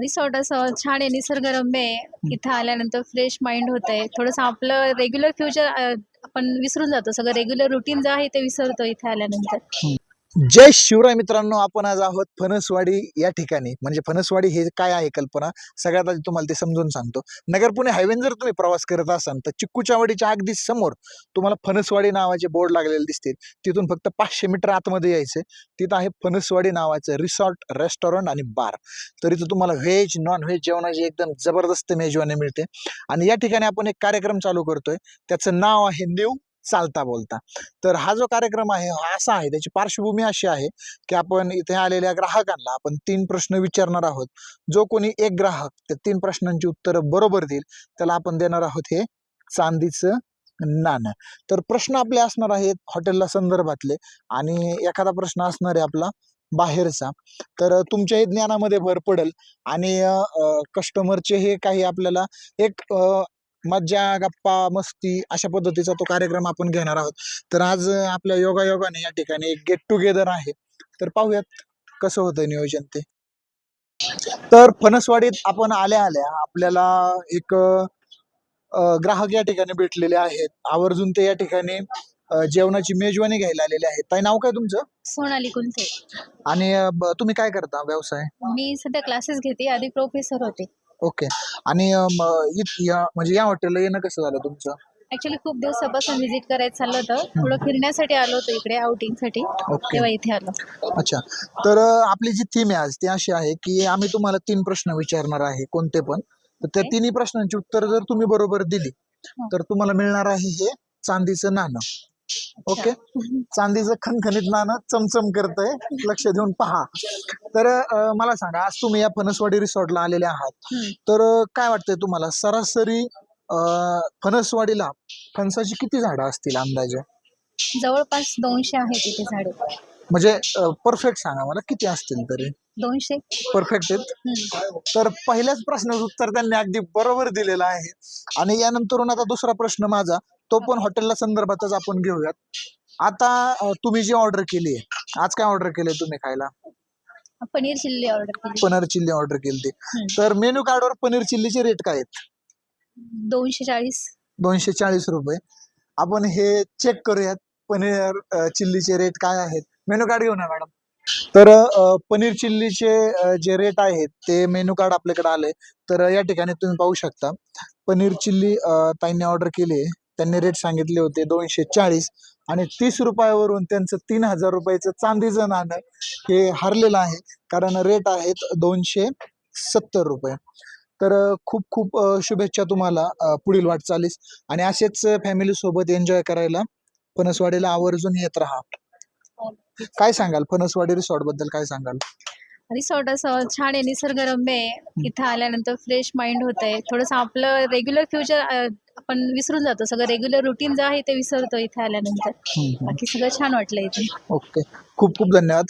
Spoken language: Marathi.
रिसॉर्ट असं छान आहे निसर्गरम्य आहे. इथं आल्यानंतर फ्रेश माइंड होत आहे थोडंसं आपलं रेग्युलर फ्युचर आपण विसरून जातो. सगळं रेग्युलर रुटीन जे आहे ते विसरतो इथे आल्यानंतर. जय शिवराय मित्रांनो आपण आज आहोत फणसवाडी या ठिकाणी. म्हणजे फणसवाडी हे काय आहे कल्पना? सगळ्यात आधी तुम्हाला ते समजून सांगतो. नगर पुणे हायवे जर तुम्ही प्रवास करत असाल तर चिक्कूच्या वाडीच्या अगदी समोर तुम्हाला फणसवाडी नावाचे बोर्ड लागलेले दिसतील. तिथून फक्त पाचशे मीटर आतमध्ये यायचं तिथं आहे फणसवाडी नावाचं रिसॉर्ट रेस्टॉरंट आणि बार तर इथं तुम्हाला व्हेज नॉन व्हेज जेवणाची एकदम जबरदस्त मेजवानी मिळते. आणि या ठिकाणी आपण एक कार्यक्रम चालू करतोय. त्याचं नाव आहे न्यू चालता बोलता. तर हा जो कार्यक्रम आहे हा असा आहे त्याची पार्श्वभूमी अशी आहे की आपण इथे आलेल्या ग्राहकांना आपण तीन प्रश्न विचारणार आहोत. जो कोणी एक ग्राहक त्या तीन प्रश्नांची उत्तरं बरोबर देईल त्याला आपण देणार आहोत हे चांदीचं नाणं. तर प्रश्न आपले असणार आहेत हॉटेलला संदर्भातले आणि एखादा प्रश्न असणार आहे आपला बाहेरचा. तर तुमच्याही ज्ञानामध्ये भर पडेल आणि कस्टमरचे हे काही आपल्याला एक मज्जा गप्पा मस्ती अशा पद्धतीचा तो कार्यक्रम आपण घेणार आहोत. तर आज आपल्या योगायोगाने या ठिकाणी एक गेट टुगेदर आहे. तर पाहूयात कसं होतं नियोजन ते. तर फणसवाडीत आपण आल्या आल्या आपल्याला एक ग्राहक या ठिकाणी भेटलेले आहेत. आवर्जून ते या ठिकाणी जेवणाची मेजवानी घ्यायला आलेले आहेत. ताई नाव काय तुमचं? सोनाली कुलथे आणि तुम्ही काय करता? व्यवसाय? मी सध्या क्लासेस घेते. आधी प्रोफेसर होते. ओके. आणि अ, म- इत- या म्हणजे या हॉटेलला येणं कसं झालं तुमचं? ऍक्च्युली खूप दिवसापासून व्हिजिट करायचं चाललं होतं. थोडं फिरण्यासाठी आलो होतो इकडे आउटिंगसाठी ओके. तेव्हा इथे आलो. अच्छा. तर अ, आपली जी थीम आहे आज ती अशी आहे की आम्ही तुम्हाला तीन प्रश्न विचारणार आहे कोणते पण. तर त्या. तिन्ही प्रश्नांची उत्तर जर तुम्ही बरोबर दिली हं. तर तुम्हाला मिळणार आहे हे चांदीचं नाणं. ओके? चांदीचं खणखणीत नाणं चमचम करतंय. लक्ष देऊन पहा. तर अ, मला सांगा आज तुम्ही या फणसवाडी रिसॉर्टला आलेले आहात. हम्म. तर अ, काय वाटतंय तुम्हाला? सरासरी अ, फणसवाडीला फणसाची किती झाडं असतील अंदाजे? जवळपास दोनशे आहेत इथे झाडे. म्हणजे परफेक्ट सांगा मला किती असतील तरी? दोनशे. परफेक्ट आहेत? हम्म. तर पहिल्याच प्रश्नाचं उत्तर त्यांनी अगदी बरोबर दिलेलं आहे. आणि यानंतरून आता दुसरा प्रश्न माझा तो पण हॉटेलला संदर्भातच आपण घेऊयात. आता अं, तुम्ही जी ऑर्डर केली आहे आज काय ऑर्डर केले तुम्ही खायला? पनीर चिल्ली ऑर्डर केली. पनीर चिल्ली ऑर्डर केली. तर मेन्यू कार्डवर पनीर चिल्लीचे रेट काय आहेत? दोनशे चाळीस. दोनशे चाळीस रुपये. आपण हे चेक करूयात पनीर चिल्लीचे रेट काय आहेत. मेनू कार्ड घेऊन मॅडम? तर पनीर चिल्लीचे जे रेट आहेत ते मेनू कार्ड आपल्याकडे आले तर या ठिकाणी तुम्ही पाहू शकता. पनीर चिल्ली ताईंनी ऑर्डर केली आहे. त्यांनी रेट सांगितले होते दोनशे चाळीस आणि तीस रुपयावरून त्यांचं तीन हजार रुपयाचं चांदीचं नाणं हे हरलेलं आहे. कारण रेट आहेत दोनशे सत्तर रुपये. तर खूप खूप शुभेच्छा तुम्हाला पुढील वाटचालीस. आणि असेच फॅमिली सोबत एन्जॉय करायला फणसवाडीला आवर्जून येत राहा. काय सांगाल? फणसवाडी रिसॉर्टबद्दल काय सांगाल? रिसॉर्ट असं छान आहे निसर्गरम्य आहे. इथं आल्यानंतर फ्रेश माइंड होत आहे. थोडंसं आपलं रेग्युलर फ्युचर आपण विसरून जातो. सगळं रेग्युलर रुटीन जे आहे ते विसरतो इथे आल्यानंतर. बाकी सगळं छान वाटलं इथे. ओके खूप खूप धन्यवाद.